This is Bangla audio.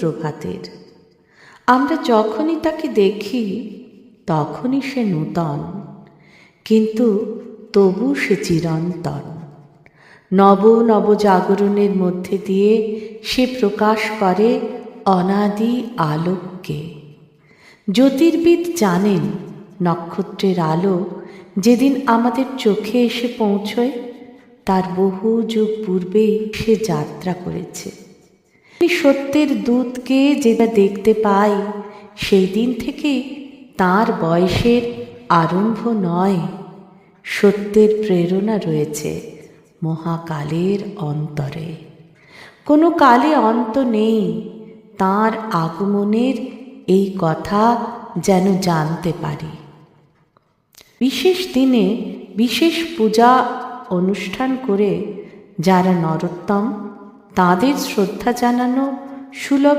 প্রভাতের। আমরা যখনই তাকে দেখি, তখনই সে নূতন। কিন্তু তবু সে চিরন্তন। নব নব জাগরণের মধ্যে দিয়ে সে প্রকাশ করে অনাদি আলোককে। জ্যোতির্বিদ জানেন, নক্ষত্রের আলো যেদিন আমাদের চোখে এসে পৌঁছয়, তার বহু যুগ পূর্বেই সে যাত্রা করেছে। সত্যের দূতকে যেটা দেখতে পাই, সেই দিন থেকেই তার বয়সের আরম্ভ নয়। সত্যের প্রেরণা রয়েছে মহাকালের অন্তরে। কোনো কালে অন্ত নেই তার আগমনের এই কথা যেন জানতে পারি। বিশেষ দিনে বিশেষ পূজা অনুষ্ঠান করে যারা নরোত্তম তাদের শ্রদ্ধা জানানো সুলভ